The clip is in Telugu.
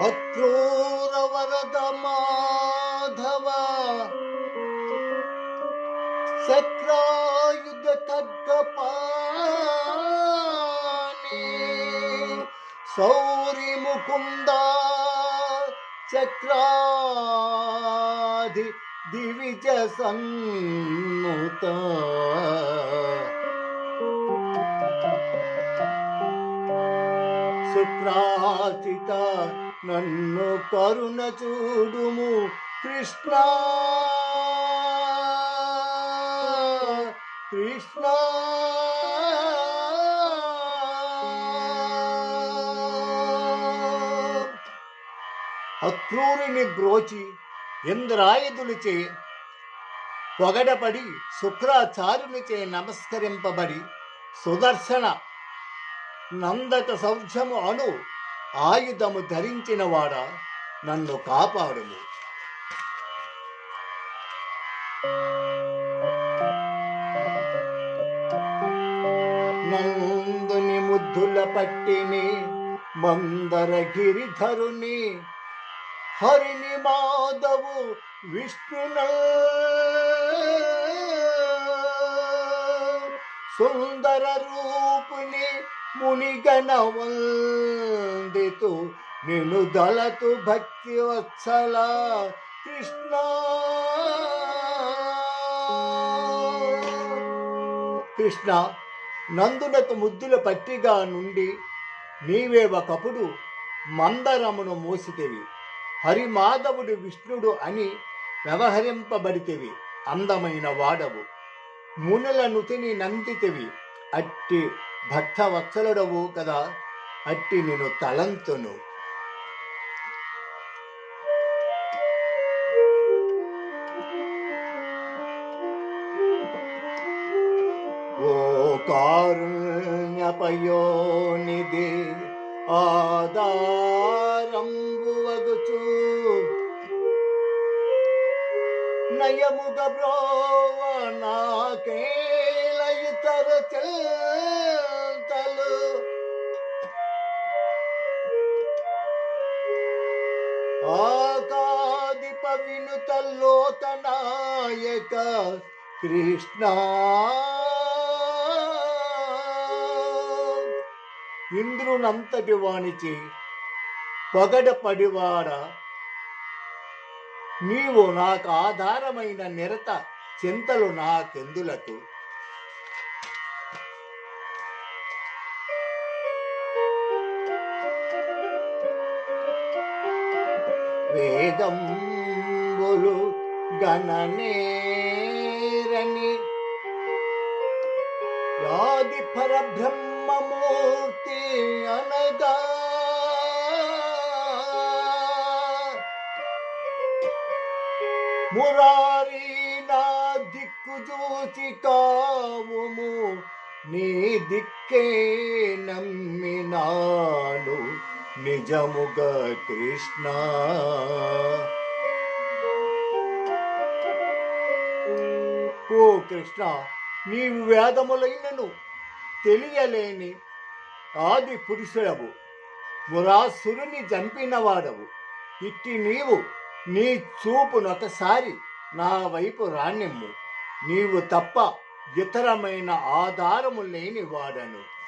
అక్రూర వరద మాధవ శక్రాయుధ ఖడ్గపాణి సౌరి ముకుంద చక్రాధి దివిజ సుప్రాచిత నన్ను కరుణ చూడుము. కృష్ణ! కృష్ణ! అక్రూరిని బ్రోచి ఇంద్రాయుధులచే పొగడపడి శుక్రాచార్యునిచే నమస్కరింపబడి సుదర్శన నందక సౌఖ్యము అను ఆయుధము ధరించిన వాడ నన్ను కాపాడుము. నందుని ముద్దుల పట్టిని మందర గిరిధరుని హరిని మాధవు విష్ణున సుందర రూపుని మునిగణ వందితు నిన్ను దళతు భక్తి వత్సల కృష్ణ. కృష్ణ నందునకు ముద్దుల పట్టిగా నుండి నీవే ఒకప్పుడు మందరమును మోసితివి. హరిమాధవుడు విష్ణుడు అని వ్యవహరింపబడితివి. అందమైన వాడవు. మునుల నుతిని నందితివి. అట్టి భక్త వత్సలుడవు కదా అట్టి నేను తలంతును. ఓ కారుణ్యపయోనిధి ఆదారంబువగుచు నయముగ బ్రోవ నాకేల ఇతర చెల్ ఆకాదిప వినుత లోకనాయక కృష్ణ. ఇంద్రునంతటి వాణిచి పొగడపడివాడా. నీవు నాకు ఆధారమైన నిరత చింతలు నాకెందులకు? వేదంబులు గణనేరని యాది పరబ్రహ్మమూర్తి అనగా మురారీ నా దిక్కు చూచి కావుము నీ దిక్కే నమ్మినాను. నిజముగా కృష్ణ. ఓ కృష్ణ నీవు వేదములైనను తెలియలేని ఆది పురుషుడవు. మురాసురుని చంపినవాడవు. ఇట్టి నీవు నీ చూపునొకసారి నా వైపు రాణిమ్ము నీవు తప్ప ఇతరమైన ఆధారము లేని వాడను